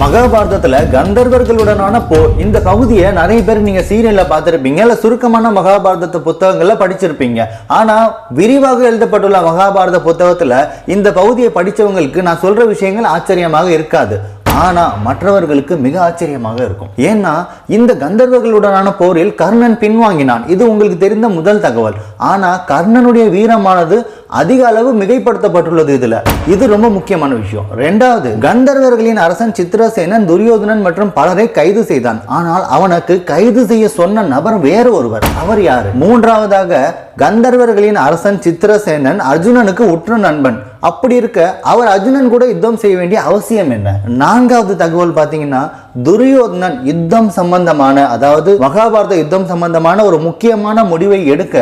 மகாபாரதத்துல கந்தர்வர்களுடனான போர் இந்த பகுதியை நிறைய பேர் நீங்க சீரியல்ல பார்த்துருப்பீங்க இல்ல சுருக்கமான மகாபாரதத்து புத்தகங்கள்ல படிச்சிருப்பீங்க. ஆனா விரிவாக எழுதப்பட்டுள்ள மகாபாரத புத்தகத்துல இந்த பகுதியை படிச்சவங்களுக்கு நான் சொல்ற விஷயங்கள் ஆச்சரியமாக இருக்காது. ஆனா மற்றவர்களுக்கு மிக ஆச்சரியமாக இருக்கும். ஏன்னா இந்த கந்தர்வர்களுடனான போரில் கர்ணன் பின்வாங்கினான். இது உங்களுக்கு தெரிந்த முதல் தகவல். ஆனா கர்ணனுடைய வீரமானது அதிக அளவு மிகைப்படுத்தப்பட்டுள்ளது இதுல. இது ரொம்ப முக்கியமான விஷயம். ரெண்டாவது கந்தர்வர்களின் அரசன் சித்திரசேனன் துரியோதனன் மற்றும் பலரை கைது செய்தான். ஆனால் அவனுக்கு கைது செய்ய சொன்ன நபர் வேறு ஒருவர். அவர் யாரு? மூன்றாவதாக கந்தர்வர்களின் அரசன் சித்திரசேனன் அர்ஜுனனுக்கு உற்ற நண்பன். அப்படி இருக்க அவர் அர்ஜுனன் கூட யுத்தம் செய்ய வேண்டிய அவசியம் என்ன? நான்காவது தகவல் பார்த்தீங்கன்னா துரியோதனன் யுத்தம் சம்பந்தமான அதாவது மகாபாரத யுத்தம் சம்பந்தமான ஒரு முக்கியமான முடிவை எடுக்க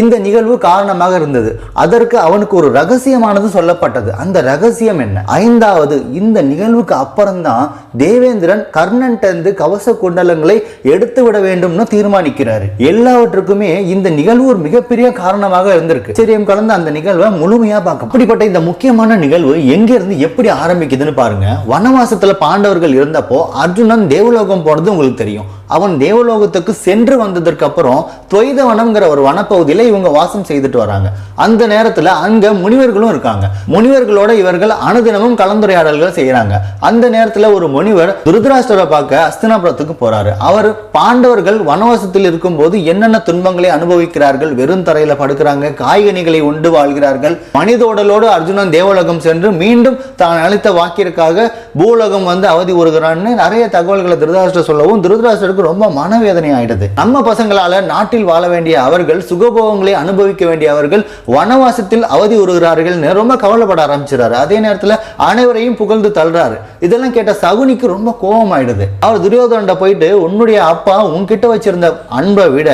இந்த நிகழ்வு காரணமாக இருந்தது. அதற்கு அவனுக்கு ஒரு ரகசியமானது சொல்லப்பட்டது. அந்த ரகசியம் என்ன? ஐந்தாவது இந்த நிகழ்வுக்கு அப்புறம்தான் தேவேந்திரன் கர்ணன்டந்து கவச குண்டலங்களை எடுத்து விட வேண்டும்னு தீர்மானிக்கிறார். எல்லாவற்றுக்குமே இந்த நிகழ்வு ஒரு மிகப்பெரிய காரணமாக இருந்திருக்கு. சரியம் கலந்த அந்த நிகழ்வை முழுமையா பார்க்க. அப்படிப்பட்ட இந்த முக்கியமான நிகழ்வு எங்க இருந்து எப்படி ஆரம்பிக்குதுன்னு பாருங்க. வனவாசத்துல பாண்டவர்கள் இருந்தப்போ அர்ஜுனன் தேவலோகம் போனது உங்களுக்கு தெரியும். அவன் தேவலோகத்துக்கு சென்று வந்ததற்கு அப்புறம் துவைத வனம்ங்கிற ஒரு வனப்பகுதியில் இவங்க வாசம் செய்துட்டு வராங்க. அந்த நேரத்தில் அங்கே முனிவர்களும் இருக்காங்க. முனிவர்களோட இவர்கள் அனுதினமும் கலந்துரையாடல்கள் செய்கிறாங்க அந்த நேரத்தில் ஒரு முனிவர் துருதராஷ்டரை பார்க்க அஸ்தினாபுரத்துக்கு போறாரு. அவர் பாண்டவர்கள் வனவாசத்தில் இருக்கும்போது என்னென்ன துன்பங்களை அனுபவிக்கிறார்கள்? வெறும் தரையில் படுக்கிறாங்க காய்கனிகளை உண்டு வாழ்கிறார்கள். மனிதோடலோடு அர்ஜுனன் தேவலோகம் சென்று மீண்டும் தான் அளித்த வாக்கிற்காக பூலோகம் வந்து அவதி உறுகிறான்னு நிறைய தகவல்களை திருதராஷ்டர் சொல்லவும் திருதராஷ்டருக்கு ரொம்ப மனவேதனை ஆயிடுது நம்ம பசங்களால நாட்டில் வாழ வேண்டிய அவர்கள் சுகபோகங்களை அனுபவிக்க வேண்டிய அவர்கள் வனவாசத்தில் அவதி உறுகிறார்கள்னு ரொம்ப கவலைப்பட ஆரம்பிச்சிடாரு அதே நேரத்துல அனைவரையும் புகழ்ந்து தள்ளுறாரு. இதெல்லாம் கேட்ட சகுனிக்கு ரொம்ப கோபம் ஆயிடுது அவர் துரியோதனண்ட போயிட்டு உன்னுடைய அப்பா உன்கிட்ட வச்சிருந்த அன்பை விட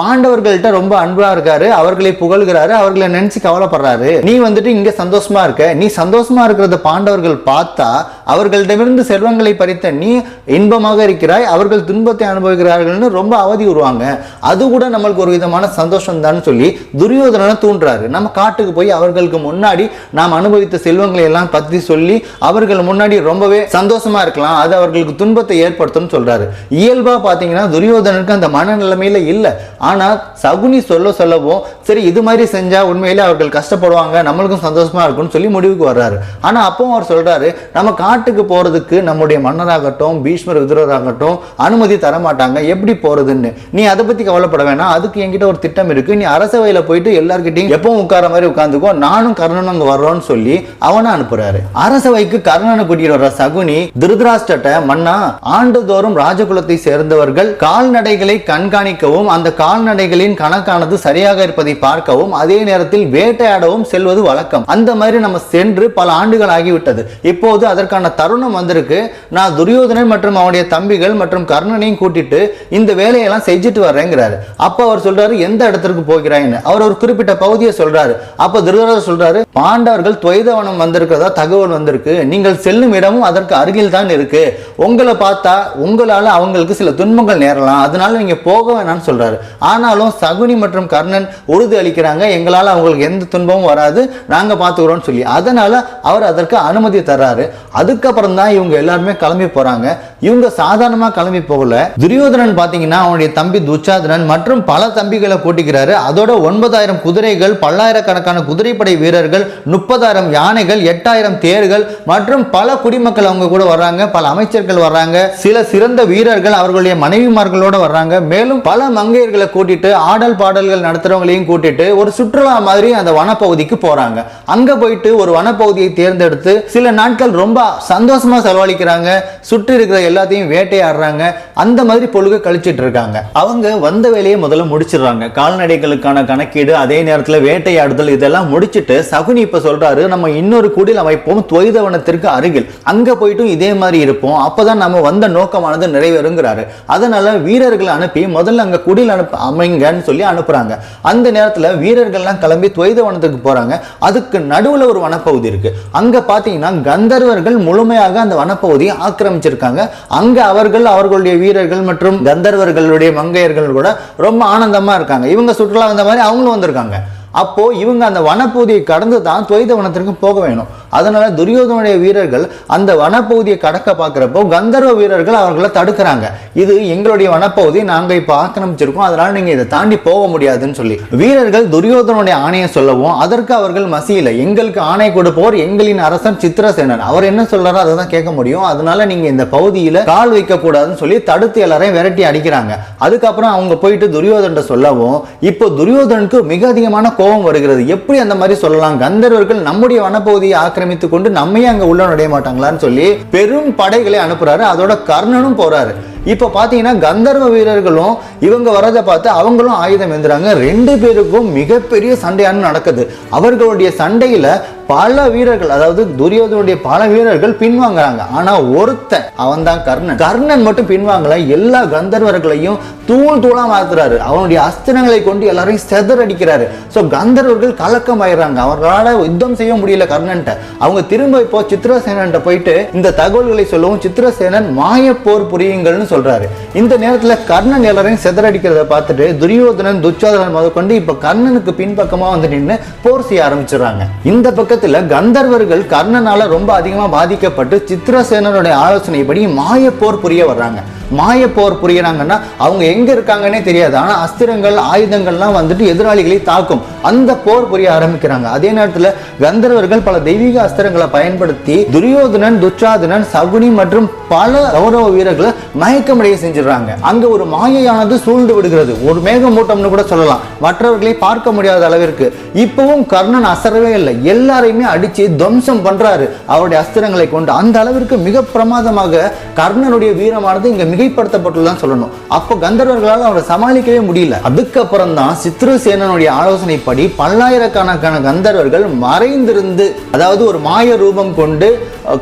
பாண்டவர்கள்ட்ட ரொம்ப அன்பா இருக்காரு. அவர்களை புகழ்கிறாரு. அவர்களை நினைச்சு கவலைப்படுறாரு. நீ வந்துட்டு இங்க சந்தோஷமா இருக்க. நீ சந்தோஷமா இருக்கிறத பாண்டவர்கள் பார்த்தா அவர்களிடமிருந்து செல்வங்களை பறித்த நீ இன்பமாக இருக்கிறாய் அவர்கள் துன்பத்தை அனுபவிக்கிறார்கள்னு ரொம்ப அவதி வருவாங்க அது கூட நம்மளுக்கு ஒரு விதமான சந்தோஷம் தான் சொல்லி துரியோதனனை தூண்டுறாரு. நம்ம காட்டுக்கு போய் அவர்களுக்கு முன்னாடி நாம் அனுபவித்த செல்வங்களை எல்லாம் பற்றி சொல்லி அவர்கள் முன்னாடி ரொம்பவே சந்தோஷமா இருக்கலாம். அது அவர்களுக்கு துன்பத்தை ஏற்படுத்தும்னு சொல்றாரு. இயல்பா பாத்தீங்கன்னா துரியோதனனுக்கு அந்த மனநிலைமையில இல்லை. ஆனா சகுனி சொல்ல சொல்லவும் சரி இது மாதிரி செஞ்சா உண்மையிலே அவர்கள் கஷ்டப்படுவாங்க நம்மளுக்கும் சந்தோஷமா இருக்கும்னு சொல்லி முடிவுக்கு வர்றாரு. ஆனா அப்பவும் அவர் சொல்றாரு நம்ம காட்டுக்கு போறதுக்கு நம்முடைய மன்னராகட்டும் பீஷ்மர் விதுரராகட்டும் அனுமதி தர மாட்டாங்க எப்படி போறதுன்னு? நீ அதை பத்தி கவலைப்பட வேணாம். அதுக்கு என்கிட்ட ஒரு திட்டம் இருக்கு. நீ அரசவையில போயிட்டு எல்லார்கிட்டையும் எப்பவும் உட்கார மாதிரி உட்காந்துக்கோ. நானும் கர்ணனும் அங்க வர்றோம்னு சொல்லி அவனை அனுப்புறாரு. அரசவைக்கு கர்ணனை கூட்டிட்டு வர்ற சகுனி திருதராஷ்டட்ட மன்னா ஆண்டுதோறும் ராஜகுலத்தை சேர்ந்தவர்கள் கால்நடைகளை கண்காணிக்கவும் அந்த கால்நடைகளின் கணக்கானது சரியாக இருப்பதை பார்க்கவும் அதே நேரத்தில் வேட்டையாடவும் செல்வது வழக்கம். அந்த மாதிரி நம்ம சென்று பல ஆண்டுகள் ஆகிவிட்டது. இப்போது அதற்கான தருணம் வந்திருக்கு. நான் துரியோதனன் மற்றும் அவனுடைய தம்பிகள் மற்றும் கர்ணனையும் கூட்டிட்டு இந்த வேலையெல்லாம் செஞ்சுட்டு வர்றேங்கிறாரு. அப்ப அவர் சொல்றாரு எந்த இடத்திற்கு போகிறாய்ன்னு? அவர் ஒரு குறிப்பிட்ட பகுதியை சொல்றாரு. அப்ப திருதராஜர் சொல்றாரு பாண்டவர்கள் துவைதவனம் வந்திருக்கிறதா? தகவல் வந்திருக்கு. நீங்கள் செல்லும் இடமும் அதற்கு அருகில் தான் இருக்கு. உங்களை பார்த்தா உங்களால அவங்களுக்கு சில துன்பங்கள் நேரலாம். அதனால நீங்க போக வேணாம்னு சொல்றாரு. ஆனாலும் சகுனி மற்றும் கர்ணன் உறுதி அளிக்கிறாங்க. எங்களால் அவங்களுக்கு எந்த துன்பமும் வராது. நாங்க பாத்துக்கிறோம்னு சொல்லி. அதனால அவர் அதற்கு அனுமதி தர்றாரு. அதுக்கப்புறம் தான் இவங்க எல்லாருமே கிளம்பி போறாங்க. இவங்க சாதாரணமாக கிளம்பி போகல. துரியோதனன் பார்த்தீங்கன்னா அவனுடைய தம்பி துச்சாதனன் மற்றும் பல தம்பிகளை கூட்டிக்கிறாரு. அதோட ஒன்பதாயிரம் குதிரைகள் பல்லாயிரக்கணக்கான குதிரைப்படை வீரர்கள் முப்பதாயிரம் யானைகள் எட்டாயிரம் தேர்கள் மற்றும் பல குடிமக்கள் அவங்க கூட வர்றாங்க. பல அமைச்சர்கள் வர்றாங்க. சில சிறந்த வீரர்கள் அவர்களுடைய மனைவிமார்களோட வர்றாங்க. மேலும் பல மங்கையர்களை கூட்டிட்டு ஆடல் பாடல்கள் நடத்துறவங்களையும் கூட்டிட்டு ஒரு சுற்றுலா மாதிரி அந்த வனப்பகுதிக்கு போறாங்க. அங்க போயிட்டு ஒரு வனப்பகுதியை தேர்ந்தெடுத்து சில நாட்கள் ரொம்ப சந்தோஷமா செலவழிக்கிறாங்க. சுற்றி இருக்கிற எல்லாத்தையும் வேட்டையாடுறாங்க. அந்த மாதிரி பொழுது கழிச்சிட்டு இருக்காங்க. அவங்க வந்த வேலையை முதல்ல முடிச்சிடுறாங்க. கால்நடைகளுக்கான கணக்கீடு அதே நேரத்தில் வேட்டையாடுதல் இதெல்லாம் முடிச்சிட்டு சகுனி இப்ப சொல்றாரு நம்ம இன்னொரு குடில் அமைப்போம் துவைதவனத்திற்கு அருகில். அங்க போயிட்டும் இதே மாதிரி இருப்போம். அப்பதான் நம்ம வந்த நோக்கமானது நிறைவேறுங்கிறாரு. அதனால வீரர்களை அனுப்பி முதல்ல அங்க குடில் அனுப்ப அமைங்கன்னு சொல்லி அனுப்புறாங்க. அந்த நேரத்துல வீரர்கள்லாம் கிளம்பி துவைதவனத்துக்கு போறாங்க. அதுக்கு நடுவுல ஒரு வனப்பகுதி இருக்கு. அங்க பாத்தீங்கன்னா கந்தர்வர்கள் முழுமையாக அந்த வனப்பகுதியை ஆக்கிரமிச்சிருக்காங்க. அங்க அவர்கள் அவர்களுடைய வீரர்கள் மற்றும் கந்தர்வர்களுடைய மங்கையர்கள் கூட ரொம்ப ஆனந்தமா இருக்காங்க. இவங்க சுற்றுலா வந்த மாதிரி அவங்களும் வந்திருக்காங்க. அப்போ இவங்க அந்த வனப்பகுதியை கடந்து தான் துவைத வனத்திற்கு போக வேணும். அதனால துரியோதனுடைய வீரர்கள் அந்த வனப்பகுதியை கடக்க பார்க்குறப்போ கந்தர்வ வீரர்கள் அவர்களை தடுக்கிறாங்க. இது எங்களுடைய வனப்பகுதி நாங்கள் இப்போ ஆக்கிரமிச்சிருக்கோம். அதனால நீங்கள் இதை தாண்டி போக முடியாதுன்னு சொல்லி வீரர்கள் துரியோதனுடைய ஆணையை சொல்லவும் அதற்கு அவர்கள் மசியில் எங்களுக்கு ஆணை கொடுப்போர் எங்களின் அரசன் சித்திரசேனன் அவர் என்ன சொல்றாரோ அதை தான் கேட்க முடியும். அதனால நீங்க இந்த பகுதியில் கால் வைக்க கூடாதுன்னு சொல்லி தடுத்து எல்லாரையும் விரட்டி அடிக்கிறாங்க. அதுக்கப்புறம் அவங்க போயிட்டு துரியோதன்ட்ட சொல்லவும் இப்போ துரியோதனுக்கு மிக அதிகமான கோபம் வருகிறது. எப்படி அந்த மாதிரி சொல்லலாம்? கந்தர்வர்கள் நம்முடைய வனப்பகுதியை ஆக்கிரமித்துக் கொண்டு நம்மையே அங்க உள்ள நுடைய மாட்டாங்களான்னு சொல்லி பெரும் படைகளை அனுப்புறாரு. அதோட கர்ணனும் போறாரு. இப்ப பாத்தீங்கன்னா கந்தர்வ வீரர்களும் இவங்க வரதை பார்த்து அவங்களும் ஆயுதம் எந்திராங்க ரெண்டு பேருக்கும் மிகப்பெரிய சண்டையானு நடக்குது. அவர்களுடைய சண்டையில பல வீரர்கள் அதாவது துரியோதனுடைய பல வீரர்கள் பின்வாங்குறாங்க. ஆனா ஒருத்தன் அவன் தான் கர்ணன். கர்ணன் மட்டும் பின்வாங்கல எல்லா கந்தர்வர்களையும் தூள் தூளா மாத்துறாரு. அவனுடைய அஸ்திரங்களை கொண்டு எல்லாரையும் செதறடிக்கிறாரு சோ கந்தர்வர்கள் கலக்கம் ஆயிடுறாங்க அவர்களால யுத்தம் செய்ய முடியல கர்ணன்ட்ட. அவங்க திரும்ப இப்போ சித்திரசேனன் போயிட்டு இந்த தகவல்களை சொல்லவும் சித்திரசேனன் மாய போர் புரியுங்கள்னு சொல்றாரு. இந்த நேரத்துல கர்ணன் எல்லாரையும் செதறடிக்கிறத பார்த்துட்டு துரியோதனன் துச்சாதனன் முதற்கொண்டு இப்ப கர்ணனுக்கு பின்பக்கமா வந்து நின்று போர் செய்ய ஆரம்பிச்சிடுறாங்க. இந்த பக்கம் யுத்தத்தில் கந்தர்வர்கள் கர்ணனால ரொம்ப அதிகமா பாதிக்கப்பட்டு சித்திரசேனனுடைய ஆலோசனைப்படி மாய போர் புரிய வர்றாங்க. மாய போர் புரியறாங்கன்னா அவங்க எங்க இருக்காங்கன்னே தெரியாது. ஆனா அஸ்திரங்கள் ஆயுதங்கள்லாம் வந்துட்டு எதிராளிகளை தாக்கும். அந்த போர் புரிய ஆரம்பிக்கிறாங்க. அதே நேரத்துல கந்தர்வர்கள் பல தெய்வீக அஸ்திரங்களை பயன்படுத்தி துரியோதனன் துச்சாதனன் சகுனி மற்றும் பல கௌரவ வீரர்களை மயக்கமடைய செஞ்சிடுறாங்க. அங்க ஒரு மாயையானது சூழ்ந்து விடுகிறது. ஒரு மேகமூட்டம்னு கூட சொல்லலாம். மற்றவர்களை பார்க்க முடியாத அளவிற்கு. இப்பவும் கர்ணன் அசரவே இல்லை. எல்லாரையுமே அடிச்சு துவம்சம் பண்றாரு. அவருடைய அஸ்திரங்களை கொண்டு அந்த அளவிற்கு மிக பிரமாதமாக கர்ணனுடைய வீரமானது இங்க மிக மிகைப்படுத்தப்பட்டுள்ளதான் சொல்லணும். அப்போ கந்தர்வர்களால் அவரை சமாளிக்கவே முடியல. அதுக்கப்புறம் தான் சித்ருசேனனுடைய ஆலோசனைப்படி பல்லாயிரக்கணக்கான கந்தர்வர்கள் மறைந்திருந்து அதாவது ஒரு மாய ரூபம் கொண்டு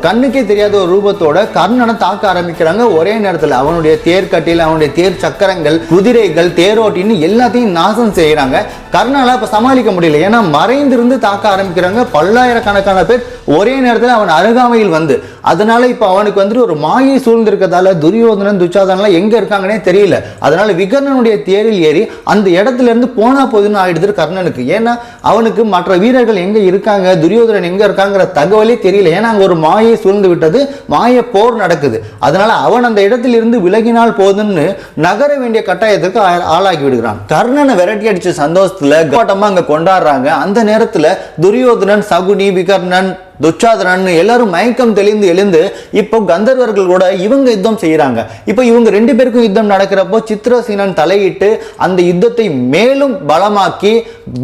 கண்ணுக்கே தெரியாத ஒரு ரூபத்தோட கர்ணனை தாக்க ஆரம்பிக்கிறாங்க. ஒரே நேரத்தில் அவனுடைய தேர்கட்டில் அவனுடைய தேர் சக்கரங்கள் குதிரைகள் தேரோட்டின்னு எல்லாத்தையும் நாசம் செய்கிறாங்க கர்ணால இப்போ சமாளிக்க முடியல. ஏன்னா மறைந்திருந்து தாக்க ஆரம்பிக்கிறாங்க. பல்லாயிரக்கணக்கான பேர் ஒரே நேரத்தில் அவன் அருகாமையில் வந்து. அதனால இப்போ அவனுக்கு வந்துட்டு ஒரு மாயை சூழ்ந்திருக்கிறதால துரியோதனன் துச்சாதனெல்லாம் எங்க இருக்காங்கன்னே தெரியல. அதனால விகர்ணனுடைய தேரில் ஏறி அந்த இடத்துல இருந்து போனா போதுன்னு ஆயிடுது கர்ணனுக்கு. ஏன்னா அவனுக்கு மற்ற வீரர்கள் எங்க இருக்காங்க துரியோதனன் எங்க இருக்காங்கிற தகவலே தெரியல. ஏன்னா அங்க ஒரு மாயை சூழ்ந்து விட்டது மாய போர் நடக்குது. அதனால அவன் அந்த இடத்துல இருந்து விலகினால் போதுன்னு நகர வேண்டிய கட்டாயத்துக்கு ஆ- ஆளாகி விடுகிறான். கர்ணனை விரட்டி அடிச்ச சந்தோஷத்துல கோட்டமா அங்க கொண்டாடுறாங்க. அந்த நேரத்துல துரியோதனன் சகுனி விகர்ணன் துச்சாதனன் எல்லாரும் மயக்கம் தெளிந்து எழுந்து இப்போ கந்தர்வர்கள் கூட இவங்க யுத்தம் செய்யறாங்க இப்போ இவங்க ரெண்டு பேருக்கும் யுத்தம் நடக்கிறப்போ சித்திரசீனன் தலையிட்டு அந்த யுத்தத்தை மேலும் பலமாக்கி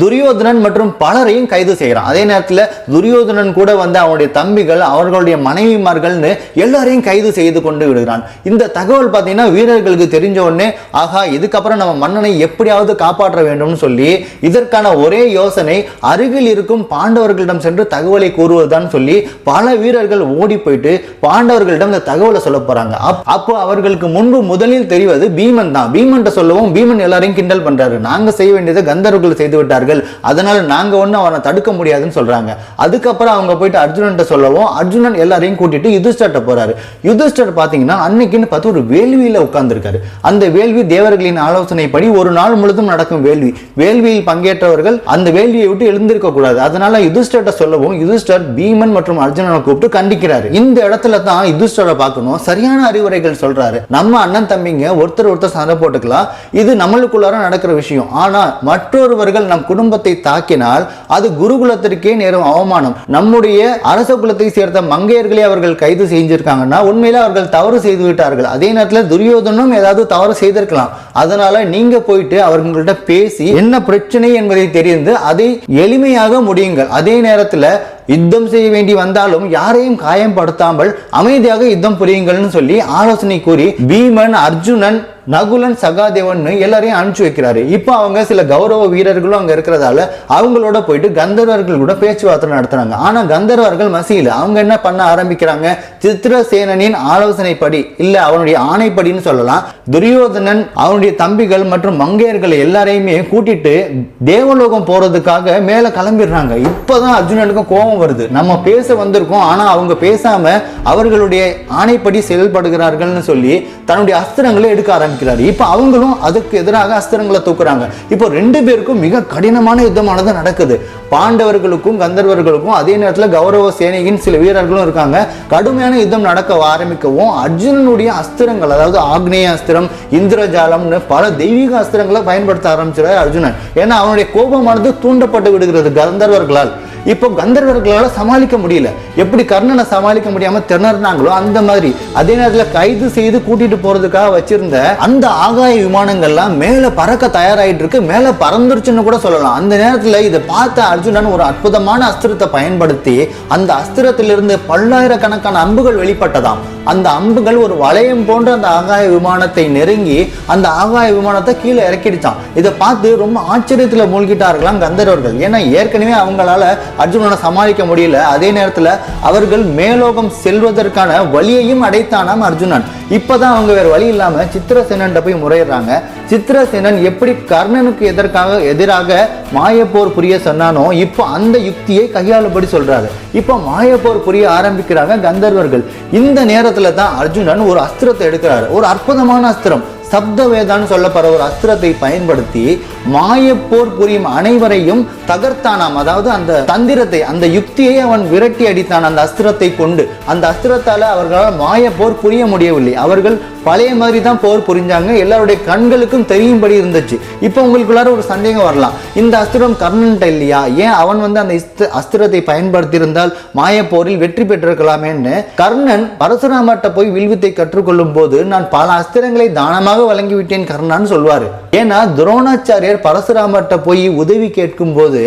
துரியோதனன் மற்றும் பலரையும் கைது செய்கிறான். அதே நேரத்தில் துரியோதனன் கூட வந்து அவனுடைய தம்பிகள் அவர்களுடைய மனைவிமார்கள்னு எல்லாரையும் கைது செய்து கொண்டு விடுகிறான். இந்த தகவல் பார்த்தீங்கன்னா வீரர்களுக்கு தெரிஞ்ச உடனே ஆகா இதுக்கப்புறம் நம்ம மன்னனை எப்படியாவது காப்பாற்ற வேண்டும்னு சொல்லி இதற்கான ஒரே யோசனை அருகில் இருக்கும் பாண்டவர்களிடம் சென்று தகவலை கூறுவதுதான் சொல்லி பல வீரர்கள் ஓடி போயிட்டு பாண்டவர்களிடம் இந்த தகவலை சொல்ல போறாங்க. அப்போ அவர்களுக்கு முன்பு முதலில் தெரிவது பீமன் தான். பீமன் சொல்லவும் பீமன் எல்லாரையும் கிண்டல் பண்றாரு. நாங்க செய்ய வேண்டியதை கந்தர்வர்கள் செய்து விட்டார்கள். அதனால நாங்க ஒன்றும் அவனை தடுக்க முடியாதுன்னு சொல்றாங்க. அதுக்கப்புறம் அவங்க போயிட்டு அர்ஜுனன் சொல்லவும் அர்ஜுனன் எல்லாரையும் கூட்டிட்டு யுதிஷ்டர்ட்ட போறாரு. யுதிஷ்டர் பாத்தீங்கன்னா அன்னைக்குன்னு பார்த்து ஒரு வேள்வியில உட்கார்ந்துருக்காரு. அந்த வேள்வி தேவர்களின் ஆலோசனைப்படி ஒரு நாள் முழுதும் நடக்கும் வேள்வி. வேள்வியில் பங்கேற்றவர்கள் அந்த வேள்வியை விட்டு எழுந்திருக்க கூடாது அதனால யுதிஷ்டர்ட்ட சொல்லவும் யுதிஷ்டர் பீமன் மற்றும் அர்ஜுனனை கூப்பிட்டு கண்டிக்கிறாரு. இந்த இடத்துல தான் யுதிஷ்டரை பார்க்கணும். சரியான அறிவுரைகள் சொல்றாரு. நம்ம அண்ணன் தம்பிங்க ஒருத்தர் ஒருத்தர் சண்டை போட்டுக்கலாம். இது நம்மளுக்குள்ளார நடக்கிற விஷயம். ஆனா மற்றொருவர்கள் நம் குடும்பத்தை தாக்கினால் அது குருகுலத்திற்கே நேரும் அவமானம். நம்முடைய அரச குலத்தை சேர்ந்த மங்கையர்களே அவர்கள் கைது செஞ்சிருக்காங்கன்னா உண்மையில அவர்கள் தவறு செய்து விட்டார்கள். அதே நேரத்தில் துரியோதனும் ஏதாவது தவறு செய்திருக்கலாம். அதனால நீங்க போயிட்டு அவர்கள்ட்ட பேசி என்ன பிரச்சனை என்பதை தெரிந்து அதை எளிமையாக முடியுங்கள். அதே நேரத்தில் யுத்தம் செய்ய வேண்டி வந்தாலும் யாரையும் காயப்படுத்தாமல் அமைதியாக யுத்தம் புரியுங்கள்னு சொல்லி ஆலோசனை கூறி பீமன் அர்ஜுனன் நகுலன் சகாதேவன் எல்லாரையும் அனுப்பிச்சு வைக்கிறாரு. இப்போ அவங்க சில கௌரவ வீரர்களும் அங்க இருக்கிறதால அவங்களோட போயிட்டு கந்தர்வர்கள் கூட பேச்சுவார்த்தை நடத்துறாங்க. ஆனா கந்தர்வர்கள் மசியல அவங்க என்ன பண்ண ஆரம்பிக்கிறாங்க? சித்திரசேனனின் ஆலோசனைப்படி இல்ல அவனுடைய ஆணைப்படின்னு சொல்லலாம். துரியோதனன் அவனுடைய தம்பிகள் மற்றும் மங்கையர்கள் எல்லாரையுமே கூட்டிட்டு தேவலோகம் போறதுக்காக மேல கிளம்பிடுறாங்க. இப்பதான் அர்ஜுனனுக்கும் கோபம் வருது. நம்ம பேச வந்திருக்கோம் ஆனா அவங்க பேசாம அவர்களுடைய ஆணைப்படி செயல்படுகிறார்கள்னு சொல்லி தன்னுடைய அஸ்திரங்களை எடுக்க ஆரம்பிக்கிறார் ஆரம்பிக்கிறாரு இப்போ அவங்களும் அதுக்கு எதிராக அஸ்திரங்களை தூக்குறாங்க. இப்போ ரெண்டு பேருக்கும் மிக கடினமான யுத்தமானது நடக்குது. பாண்டவர்களுக்கும் கந்தர்வர்களுக்கும் அதே நேரத்தில் கௌரவ சேனையின் சில வீரர்களும் இருக்காங்க. கடுமையான யுத்தம் நடக்க ஆரம்பிக்கவும் அர்ஜுனனுடைய அஸ்திரங்கள் அதாவது ஆக்னேய அஸ்திரம் இந்திரஜாலம்னு பல தெய்வீக அஸ்திரங்களை பயன்படுத்த ஆரம்பிச்சிடாரு அர்ஜுனன். ஏன்னா அவனுடைய கோபமானது தூண்டப்பட்டு விடுகிறது கந்தர்வர்களால். இப்போ கந்தர்வர்களால் சமாளிக்க முடியல. எப்படி கர்ணனை சமாளிக்க முடியாம திணறினாங்களோ அந்த மாதிரி. அதே நேரத்தில் கைது செய்து கூட்டிட்டு போறதுக்காக வச்சிருந்த அந்த ஆகாய விமானங்கள்லாம் மேலே பறக்க தயாராகிட்டு இருக்கு மேலே பறந்துருச்சுன்னு கூட சொல்லலாம். அந்த நேரத்தில் இதை பார்த்த அர்ஜுனன் ஒரு அற்புதமான அஸ்திரத்தை பயன்படுத்தி அந்த அஸ்திரத்திலிருந்து பல்லாயிரக்கணக்கான அம்புகள் வெளிப்பட்டதாம். அந்த அம்புகள் ஒரு வளையம் போன்ற அந்த ஆகாய விமானத்தை நெருங்கி அந்த ஆகாய விமானத்தை கீழே இறக்கிடுச்சான் இதை பார்த்து ரொம்ப ஆச்சரியத்தில் மூழ்கிட்டார்களாம் கந்தர்வர்கள். ஏன்னா ஏற்கனவே அவங்களால அர்ஜுனனை சமாளிக்க முடியல. அதே நேரத்தில் அவர்கள் மேலோகம் செல்வதற்கான வழியையும் அடைத்தானாம் அர்ஜுனன். இப்போதான் அவங்க வேறு வழி இல்லாமல் சித்திரசேனன் போய் முறையிடுறாங்க. சித்திரசேனன் எப்படி கர்ணனுக்கு எதற்காக எதிராக மாயப்போர் புரிய சொன்னானோ இப்போ அந்த யுக்தியை கையாளுபடி சொல்றாரு. இப்போ மாயப்போர் புரிய ஆரம்பிக்கிறாங்க கந்தர்வர்கள். இந்த நேரத்தில் தான் அர்ஜுனன் ஒரு அஸ்திரத்தை எடுக்கிறாரு. ஒரு அற்புதமான அஸ்திரம். சப்த வேதான்னு சொல்லப்படுற ஒரு அஸ்திரத்தை பயன்படுத்தி மாயப்போர் புரியும் அனைவரையும் தகர்த்தானாம் அதாவது அந்த தந்திரத்தை அந்த யுக்தியை அவன் விரட்டி அடித்தான் அந்த அஸ்திரத்தை கொண்டு. அந்த அஸ்திரத்தால அவர்களால் மாயப்போர் புரிய முடியவில்லை. அவர்கள் பழைய மாதிரி தான் போர் புரிஞ்சாங்க. எல்லாருடைய கண்களுக்கும் தெரியும்படி இருந்துச்சு. இப்போ உங்களுக்குள்ளார ஒரு சந்தேகம் வரலாம். இந்த அஸ்திரம் கர்ணன்ட்ட இல்லையா? ஏன் அவன் வந்து அந்த அஸ்திரத்தை பயன்படுத்தியிருந்தால் மாயப்போரில் வெற்றி பெற்றிருக்கலாமேன்னு கர்ணன் பரசுராமர்ட்ட போய் வில்வித்தை கற்றுக்கொள்ளும் போது நான் பல அஸ்திரங்களை தானமாக வழங்கிவிட்டேன் கர்ணான்னு சொல்வார் ஏன்னா துரோணாச்சாரியர் பரசுராமர்கிட்ட போய் உதவி கேட்கும் போது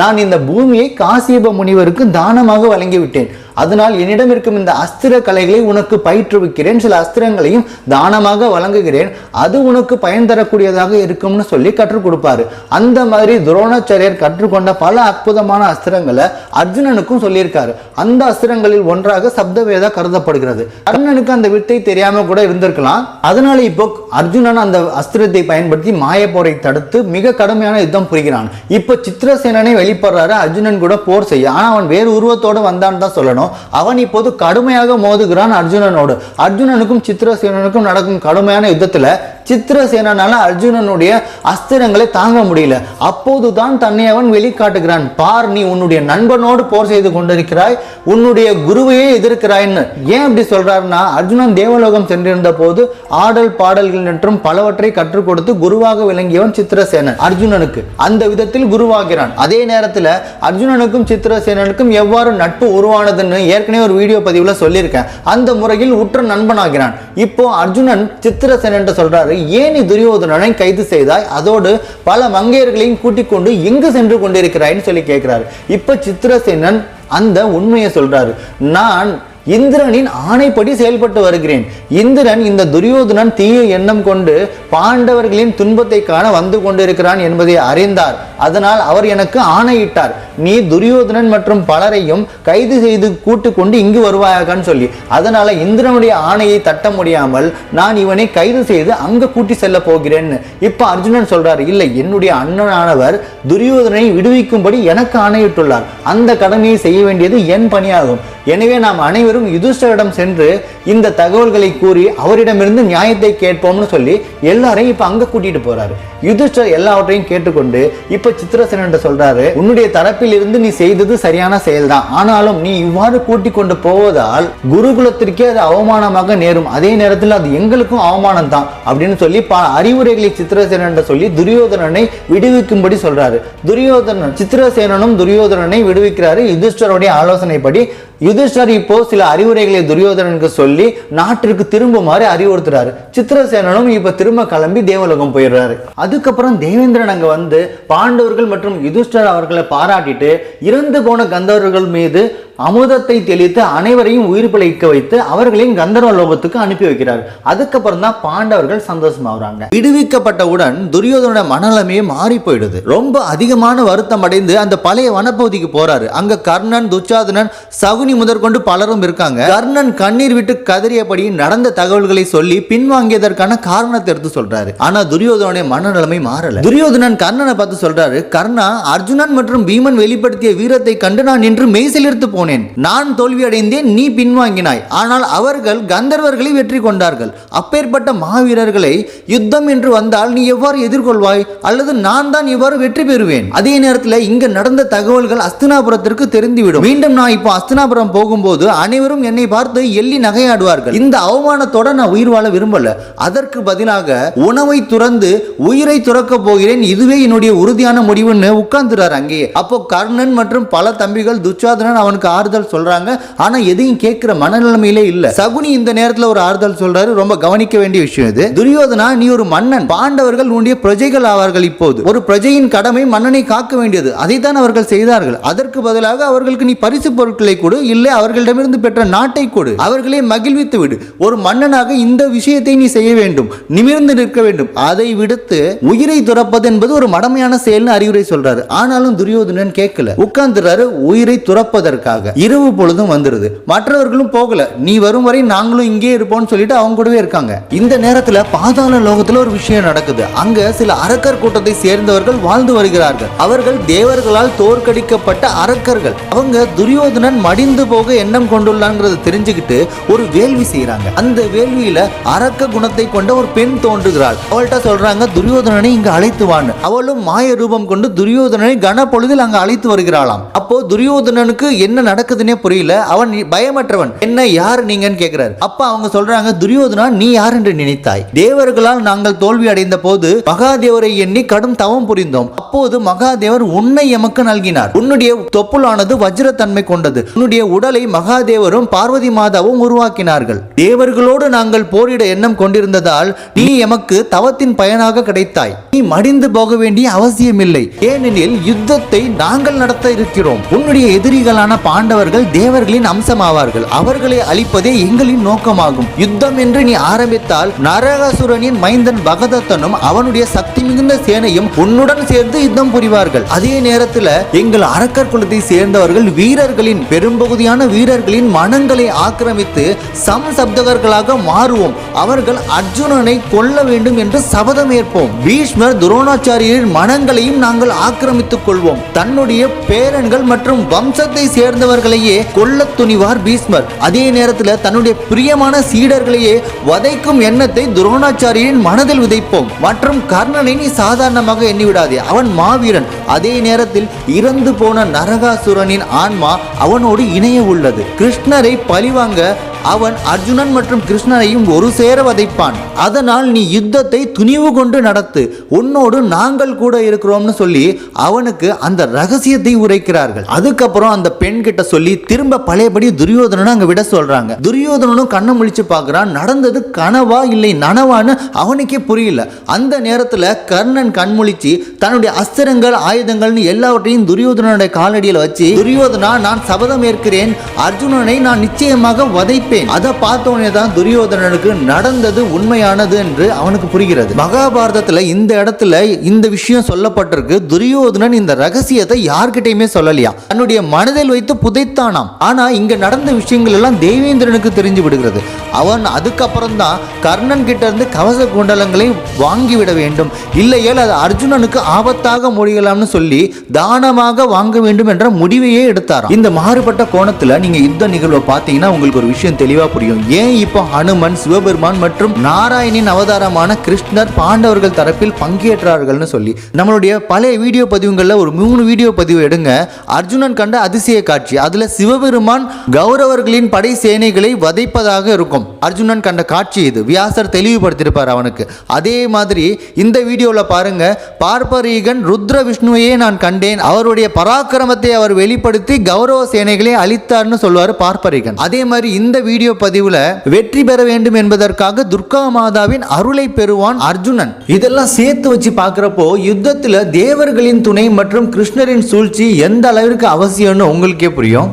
நான் இந்த பூமியை காசியப முனிவருக்கு தானமாக வழங்கிவிட்டேன். அதனால் என்னிடம் இருக்கும் இந்த அஸ்திர கலைகளை உனக்கு பயிற்றுவிக்கிறேன். சில அஸ்திரங்களையும் தானமாக வழங்குகிறேன். அது உனக்கு பயன் தரக்கூடியதாக இருக்கும்னு சொல்லி கற்றுக் கொடுப்பாரு. அந்த மாதிரி துரோணாச்சாரியர் கற்றுக்கொண்ட பல அற்புதமான அஸ்திரங்களை அர்ஜுனனுக்கும் சொல்லியிருக்காரு. அந்த அஸ்திரங்களில் ஒன்றாக சப்தவேதா கருதப்படுகிறது. கர்ணனுக்கு அந்த வித்தை தெரியாம கூட இருந்திருக்கலாம். அதனால இப்போ அர்ஜுனன் அந்த அஸ்திரத்தை பயன்படுத்தி மாயப்போரை தடுத்து மிக கடுமையான யுத்தம் புரிகிறான். இப்போ சித்திரசேனனை வெளிப்படுறாரு. அர்ஜுனன் கூட போர் செய்ய. ஆனா அவன் வேறு உருவத்தோட வந்தான்னு தான் சொல்லணும். அவன் இப்போது கடுமையாக மோதுகிறான் அர்ஜுனனோடு. அர்ஜுனனுக்கும் சித்திரசேனனுக்கும் நடக்கும் கடுமையான யுத்தத்தில் சித்திரசேனனால அர்ஜுனனுடைய அஸ்திரங்களை தாங்க முடியல. அப்போதுதான் தன்னை அவன் வெளிக்காட்டுகிறான். பார் நீ உன்னுடைய நண்பனோடு போர் செய்து கொண்டிருக்கிறாய் உன்னுடைய குருவையே எதிர்க்கிறாய்ன்னு. ஏன் அப்படி சொல்றாருன்னா அர்ஜுனன் தேவலோகம் சென்றிருந்த போது ஆடல் பாடல்கள் மற்றும் பலவற்றை கற்றுக் கொடுத்து குருவாக விளங்கியவன் சித்திரசேனன் அர்ஜுனனுக்கு. அந்த விதத்தில் குருவாகிறான். அதே நேரத்தில் அர்ஜுனனுக்கும் சித்திரசேனனுக்கும் எவ்வாறு நட்பு அர்ஜுனன் ஏற்கனவே ஒரு வீடியோ பதிவில் சொல்லியிருக்கேன். அந்த முறையில் உற்ற நண்பனாகிறான். இப்போ அர்ஜுனன் சித்திரசேனன் சொல்றாரு. ஏன் துரியோதனனை கைது செய்தாய்? அதோடு பல மங்கையர்களையும் கூட்டிக் கொண்டு எங்கு சென்று கொண்டிருக்கிறாய்ன்னு சொல்லி கேட்கிறாரு. இப்போ சித்திரசேனன் அந்த உண்மையை சொல்றாரு. நான் இந்திரனின் ஆணைப்படி செயல்பட்டு வருகிறேன். இந்திரன் இந்த துரியோதனன் தீய எண்ணம் கொண்டு பாண்டவர்களின் துன்பத்தை காண வந்து கொண்டிருக்கிறான் என்பதை அறிந்தார். அதனால் அவர் எனக்கு ஆணையிட்டார். நீ துரியோதனன் மற்றும் பலரையும் கைது செய்து கூட்டு கொண்டு இங்கு வருவாயாகன்னு சொல்லி. அதனால இந்திரனுடைய ஆணையை தட்ட முடியாமல் நான் இவனை கைது செய்து அங்க கூட்டி செல்ல போகிறேன் இப்ப அர்ஜுனன் சொல்றாரு இல்லை என்னுடைய அண்ணனானவர் துரியோதனை விடுவிக்கும்படி எனக்கு ஆணையிட்டுள்ளார். அந்த கடமையை செய்ய வேண்டியது என் பணியாகும். எனவே நாம் அனைவரும் யுதிஷ்டரிடம் சென்று இந்த தகவல்களை கூறி அவரிடமிருந்து நியாயத்தை கேட்போம்னு சொல்லி எல்லாரையும் இப்ப அங்க கூட்டிட்டு போறாரு. யுதிஷ்டர் எல்லாவற்றையும் கேட்டுக்கொண்டு இப்ப சித்திரசேனன் சொல்றாரு உன்னுடைய தரப்பில் இருந்து நீ செய்தது சரியான செயல்தான். ஆனாலும் நீ இவ்வாறு கூட்டிக் கொண்டு போவதால் குருகுலத்திற்கே அது அவமானமாக நேரும். அதே நேரத்தில் அது எங்களுக்கும் அவமானம் தான் அப்படின்னு சொல்லி பல அறிவுரைகளை சித்திரசேனன் சொல்லி துரியோதனனை விடுவிக்கும்படி சொல்றாரு. துரியோதனன் சித்திரசேனனும் துரியோதனனை விடுவிக்கிறாரு. யுதிஷ்டருடைய ஆலோசனைப்படி யுதிஷ்டர் இப்போ சில அறிவுரைகளை துரியோதனனுக்கு சொல்லி நாட்டிற்கு திரும்புமாறு அறிவுறுத்துறாரு. சித்திரசேனனும் இப்ப திரும்ப கிளம்பி தேவலோகம் போயிடுறாரு. அதுக்கப்புறம் தேவேந்திரன் அங்க வந்து பாண்டவர்கள் மற்றும் யுதிஷ்டர் அவர்களை பாராட்டிட்டு இறந்து போன கந்தவர்கள் மீது அமுதத்தை தெளித்து அனைவரையும் உயிர் பிழைக்க வைத்து அவர்களையும் கந்தர்வ லோகத்துக்கு அனுப்பி வைக்கிறார். அதுக்கப்புறம் தான் பாண்டவர்கள் சந்தோஷமாகறாங்க. விடுவிக்கப்பட்டவுடன் துரியோதனோட மனநிலைமையே மாறி போயிடுது. ரொம்ப அதிகமான வருத்தம் அடைந்து அந்த பழைய வனப்பகுதிக்கு போறாரு. அங்க கர்ணன் துச்சாதனன் சகுனி முதற்கொண்டு பலரும் இருக்காங்க. கர்ணன் கண்ணீர் விட்டு கதறியபடி நடந்த தகவல்களை சொல்லி பின்வாங்கியதற்கான காரணத்தை எடுத்து சொல்றாரு. ஆனா துரியோதனுடைய மனநிலைமை மாறல. துரியோதனன் கர்ணனை பார்த்து சொல்றாரு கர்ணா அர்ஜுனன் மற்றும் பீமன் வெளிப்படுத்திய வீரத்தை கண்டு நான் நின்று மெய்சிலிருந்து போனேன். போனேன் நான் தோல்வி அடைந்தேன் நீ பின்வாங்கினாய். ஆனால் அவர்கள் கந்தர்வர்களை வெற்றி கொண்டார்கள். அப்பேற்பட்ட மாவீரர்களை யுத்தம் என்று வந்தால் நீ எவ்வாறு எதிர்கொள்வாய்? அல்லது நான் தான் எவ்வாறு வெற்றி பெறுவேன்? அதே நேரத்தில் இங்கு நடந்த தகவல்கள் அஸ்தினாபுரத்திற்கு தெரிந்துவிடும். மீண்டும் நான் இப்போ அஸ்தினாபுரம் போகும்போது அனைவரும் என்னை பார்த்து எள்ளி நகையாடுவார்கள். இந்த அவமானத்தோட நான் உயிர் வாழ விரும்பல. அதற்கு பதிலாக உணவை துறந்து உயிரை துறக்க போகிறேன். இதுவே என்னுடைய உறுதியான முடிவுன்னு உட்கார்ந்துறாரு அங்கேயே. அப்போ கர்ணன் மற்றும் பல தம்பிகள் துச்சாதனன் அவனுக்கு ஆறுதல் சொல்றாங்க. ஆனா எதையும் கேட்கிற மனநிலைமையிலே இல்ல. சகுனி இந்த நேரத்துல ஒரு ஆறுதல் சொல்றாரு. ரொம்ப கவனிக்க வேண்டிய விஷயம் இது. துரியோதனா நீ ஒரு மன்னன். பாண்டவர்கள் உன்னுடைய பிரஜைகள் ஆவார்கள் இப்போது. ஒரு பிரஜையின் கடமை மன்னனை காக்க வேண்டியது. அதைத்தான் அவர்கள் செய்தார்கள். அதற்கு பதிலாக அவர்களுக்கு நீ பரிசு பொருட்களை கொடு. இல்லை அவர்களிடமிருந்து பெற்ற நாட்டை கொடு. அவர்களை மகிழ்வித்து விடு. ஒரு மன்னனாக இந்த விஷயத்தை நீ செய்ய வேண்டும். நிமிர்ந்து நிற்க வேண்டும். அதை விடுத்து உயிரை துறப்பது என்பது ஒரு மடமையான செயல்னு அறிவுரை சொல்றாரு. ஆனாலும் துரியோதனன் கேட்கல. உட்கார்ந்துறாரு உயிரை துறப்பதற்காக. இரவு பொழுதும் வந்துருது. மற்றவர்களும் போகல. நீ வரும் வரை நாங்களும் இங்கே இருப்போம்னு சொல்லிட்டு அவங்க கூடவே இருக்காங்க. இந்த நேரத்துல பாதாள லோகத்துல ஒரு விஷயம் நடக்குது. அங்க சில அரக்கர் கூட்டத்தை சேர்ந்தவர்கள் வாழ்ந்து வருகிறார்கள். அவர்கள் தேவர்களால் தோற்கடிக்கப்பட்ட அரக்கர்கள். அவங்க துரியோதனன் மடிந்து போக எண்ணம் கொண்டுள்ளாங்கிறத தெரிஞ்சுக்கிட்டு ஒரு வேள்வி செய்யறாங்க அந்த வேள்வியில அரக்க குணத்தை கொண்ட ஒரு பெண் தோன்றுகிறாள். அவள்கிட்ட சொல்றாங்க துரியோதனனை இங்க அழைத்து வான்னு. அவளும் மாய ரூபம் கொண்டு துரியோதனனை கனப்பொழுதில் அங்க அழைத்து வருகிறாளாம். அப்போ துரியோதனனுக்கு என்ன நடக்குதுன்னே புரியல. அவன் பயமற்றவன். என்ன யார் நீங்கன்னு கேக்குறாரு. அப்ப அவங்க சொல்றாங்க துரியோதனா நீ யார் என்று நினைத்தாய்? தேவர்களால் நாங்கள் தோல்வி அடைந்த போது மகாதேவரை எண்ணி கடும் தவம் புரிந்தோம். அப்போது மகாதேவர் உன்னை எமக்கு நல்கினார். உன்னுடைய தொப்புளானது வஜ்ரத்தன்மை கொண்டது. உன்னுடைய உடலை மகாதேவரும் பார்வதி மாதாவும் உருவாக்கினார்கள். தேவர்களோடு நாங்கள் போரிட எண்ணம் கொண்டிருந்ததால் நீ எமக்கு தவத்தின் பயனாக கிடைத்தாய். நீ மடிந்து போக வேண்டிய அவசியமில்லை. ஏனெனில் யுத்தத்தை நாங்கள் நடத்த இருக்கிறோம். உன்னுடைய எதிரிகளான பாண்டவர்கள் தேவர்களின் அம்சமாவார்கள். அவர்களை அழிப்பதே எங்களின் நோக்கமாகும். யுத்தம் என்று நீ ஆரம்பித்தால் நரகாசுரனின் மைந்தன் பகதத்தனும் அவனுடைய சக்தி மிகுந்த சேனையும் உன்னுடன் சேர்ந்து யுத்தம் புரிவார்கள். அதே நேரத்தில் எங்கள் அரக்கர் குலத்தை சேர்ந்தவர்கள் வீரர்களின் பெரும்பகுதியான வீரர்களின் மனங்களை ஆக்கிரமித்து சம் சப்தகர்களாக மாறுவோம். அவர்கள் அர்ஜுனனை கொல்ல வேண்டும் என்று சபதம் ஏற்போம். பீஷ்மர் துரோணாச்சாரியரின் மனங்களையும் நாங்கள் ஆக்கிரமித்துக் கொள்வோம். தன்னுடைய பேரன்கள் மற்றும் வம்சத்தை மற்றவர்களையே கொல்ல துணிவார் பீஷ்மர். அதே நேரத்தில் தன்னுடைய பிரியமான சீடர்களையே வதைக்கும் எண்ணத்தை துரோணாச்சாரியரின் மனதில் விதைப்போம். மற்றும் கர்ணனை நீ சாதாரணமாக எண்ணிவிடாதே அவன் மாவீரன். அதே நேரத்தில் இறந்து போன நரகாசுரனின் ஆன்மா அவனோடு இணைய உள்ளது. கிருஷ்ணரை பழிவாங்க அவன் அர்ஜுனன் மற்றும் கிருஷ்ணனையும் ஒரு சேர வதைப்பான். அதனால் நீ யுத்தத்தை துணிவு கொண்டு நடத்து. உன்னோடு நாங்கள் கூட இருக்கிறோம்னு சொல்லி அவனுக்கு அந்த ரகசியத்தை உரைக்கிறார்கள். அதுக்கப்புறம் அந்த பெண் கிட்ட சொல்லி திரும்ப பழையபடி துரியோதனனும் அங்க விட சொல்றாங்க. துரியோதனனும் கண்ணை முழிச்சு பார்க்கறான். நடந்தது கனவா இல்லை நனவான்னு அவனுக்கே புரியல. அந்த நேரத்துல கர்ணன் கண்முழிச்சு தன்னுடைய அஸ்திரங்கள் ஆயுதங்கள்னு எல்லாவற்றையும் துரியோதனனுடைய காலடியில் வச்சு துரியோதனா நான் சபதம் ஏற்கிறேன். அர்ஜுனனை நான் நிச்சயமாக வதைப்பேன். அதை பார்த்தோன்னே தான் துரியோதனனுக்கு நடந்தது உண்மையானது என்று அவனுக்கு புரிகிறது. மகாபாரதத்துல இந்த இடத்துல இந்த விஷயம் சொல்லப்பட்டிருக்கு. துரியோதனன் இந்த ரகசியத்தை யார்கிட்டயுமே சொல்லலையா? தன்னுடைய மனதில் வைத்து புதைத்தானாம். ஆனா இங்க நடந்த விஷயங்கள் எல்லாம் தேவேந்திரனுக்கு தெரிஞ்சு விடுகிறது. அவன் அதுக்கப்புறம் தான் கர்ணன் கிட்ட இருந்து கவச குண்டலங்களை வாங்கிவிட வேண்டும். இல்லையேல் அது அர்ஜுனனுக்கு ஆபத்தாக முடியலாம்னு சொல்லி தானமாக வாங்க வேண்டும் என்ற முடிவையே எடுத்தாராம். இந்த மாறுபட்ட கோணத்துல நீங்க யுத்த நிகழ்வை பார்த்தீங்கன்னா உங்களுக்கு ஒரு விஷயம் தெளிவா புரியும். ஏன் இப்போ ஹனுமன் சிவபெருமான் மற்றும் நாராயணின் அவதாரமான கிருஷ்ணர் பாண்டவர்கள் தரப்பில் பங்கேற்றார்கள்னு சொல்லி நம்மளுடைய பழைய வீடியோ பதிவுகளில் ஒரு மூணு வீடியோ பதிவு எடுங்க. அர்ஜுனன் கண்ட அதிசய காட்சி அதுல சிவபெருமான் கௌரவர்களின் படை சேனைகளை வதைப்பதாக இருக்கும். அர்ஜுனன் கண்ட காட்சி இது. வியாசர் தெளிவுபடுத்தியிருப்பார் அவனுக்கு. அதே மாதிரி இந்த வீடியோவில் பாருங்க பார்ப்பரீகன் ருத்ர விஷ்ணுவையே நான் கண்டேன். அவருடைய பராக்கிரமத்தை அவர் வெளிப்படுத்தி கௌரவ சேனைகளை அழித்தார்னு சொல்வார் பார்ப்பரீகன். அதே மாதிரி இந்த வீடியோ பதிவுல வெற்றி பெற வேண்டும் என்பதற்காக துர்கா மாதாவின் அருளை பெறுவான் அர்ஜுனன். இதெல்லாம் சேர்த்து வச்சு பார்க்குறப்போ யுத்தத்தில் தேவர்களின் துணை மற்றும் கிருஷ்ணரின் சூழ்ச்சி எந்த அளவிற்கு அவசியம்னு உங்களுக்கே புரியும்.